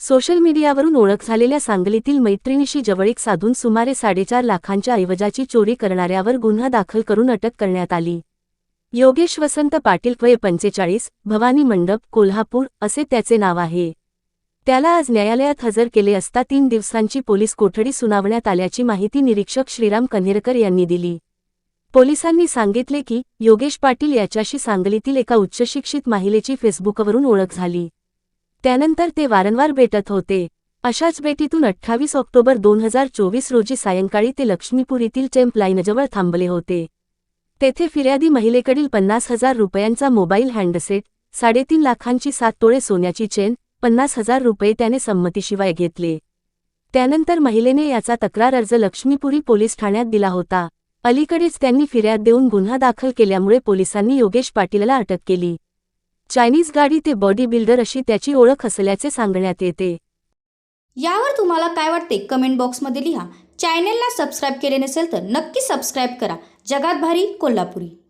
Social मीडियावरून ओळख झालेल्या सांगलीतील मैत्रिणीशी जवळीक साधून सुमारे साडेचार लाखांच्या ऐवजाची चोरी करणाऱ्यावर गुन्हा दाखल करून अटक करण्यात आली. योगेश वसंत पाटील वय पंचेचाळीस भवानी मंडप कोल्हापूर असे त्याचे नाव आहे. त्याला आज न्यायालयात हजर केले असता तीन दिवसांची पोलीस कोठडी सुनावण्यात आल्याची माहिती निरीक्षक श्रीराम कन्हेरकर यांनी दिली. पोलिसांनी सांगितले की योगेश पाटील याच्याशी सांगलीतील एका उच्चशिक्षित महिलेची फेसबुकवरून ओळख झाली. त्यानंतर ते वारंवार भेटत होते. अशाच भेटीतून अठ्ठावीस ऑक्टोबर दोन हजार चोवीस रोजी सायंकाळी ते लक्ष्मीपूर येथील टेम्प लाईनजवळ थांबले होते. तेथे फिर्यादी महिलेकडील पन्नास हजार रुपयांचा मोबाईल हँडसेट साडेतीन लाखांची सात तोळे सोन्याची चेन पन्नास हजार रुपये त्याने संमतीशिवाय घेतले. त्यानंतर महिलेने याचा तक्रार अर्ज लक्ष्मीपुरी पोलीस ठाण्यात दिला होता. अलीकडेच त्यांनी फिर्याद देऊन गुन्हा दाखल केल्यामुळे पोलिसांनी योगेश पाटीलला अटक केली. चायनीज गाडी ते बॉडी बिल्डर अशी त्याची ओळख असल्याचे सांगण्यात येते. यावर तुम्हाला काय वाटते कमेंट बॉक्समध्ये लिहा. चॅनेलला सबस्क्राईब केले नसेल तर नक्की सबस्क्राईब करा. जगात भारी कोल्हापुरी.